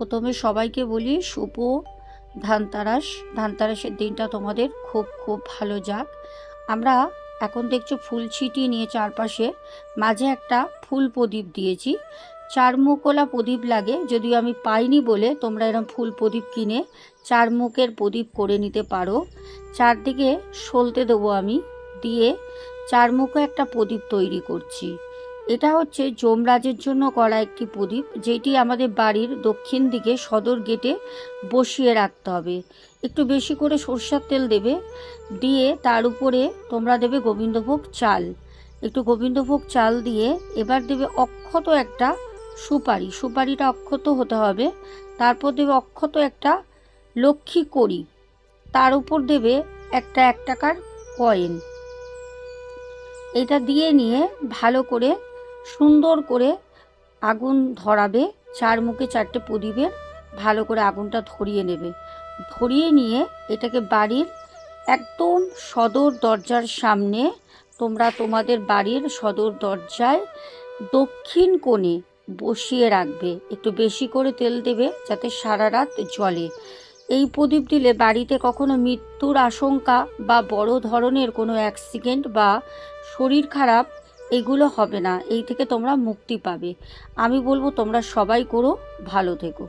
প্রথমে সবাইকে বলি, শুভ ধানতারাস। ধানতারাসের দিনটা তোমাদের খুব খুব ভালো যাক। আমরা এখন দেখছ ফুল ছিটিয়ে নিয়ে চারপাশে মাঝে একটা ফুল প্রদীপ দিয়েছি। চার মুখওয়ালা প্রদীপ লাগে, যদিও আমি পাইনি বলে তোমরা এরকম ফুল প্রদীপ কিনে চার মুখের প্রদীপ করে নিতে পারো। চারদিকে সলতে দেবো আমি, দিয়ে চার মুখে একটা প্রদীপ তৈরি করছি। এটা হচ্ছে যমরাজের জন্য করা একটি প্রদীপ, যেটি আমাদের বাড়ির দক্ষিণ দিকে সদর গেটে বসিয়ে রাখতে হবে। একটু বেশি করে সরষার তেল দেবে, দিয়ে তার উপরে তোমরা দেবে গোবিন্দভোগ চাল। একটু গোবিন্দভোগ চাল দিয়ে এবার দেবে অক্ষত একটা সুপারি। সুপারিটা অক্ষত হতে হবে, তারপর দেবে অক্ষত একটা লক্ষ্মী কড়ি। তার উপর দেবে একটা এক টাকার কয়েন এটা দিয়ে নিয়ে ভালো করে সুন্দর করে আগুন ধরাবে, চার মুখে চারটে প্রদীপের ভালো করে আগুনটা ধরিয়ে নেবে। ধরিয়ে নিয়ে এটাকে বাড়ির একদম সদর দরজার সামনে, তোমরা তোমাদের বাড়ির সদর দরজায় দক্ষিণ কোণে বসিয়ে রাখবে। একটু বেশি করে তেল দেবে যাতে সারা রাত জ্বলে। এই প্রদীপ দিলে বাড়িতে কখনো মৃত্যুর আশঙ্কা বা বড় ধরনের কোনো অ্যাক্সিডেন্ট বা শরীর খারাপ এগুলো হবে না, এই থেকে তোমরা মুক্তি পাবে। আমি বলব তোমরা সবাই করো, ভালো থেকো।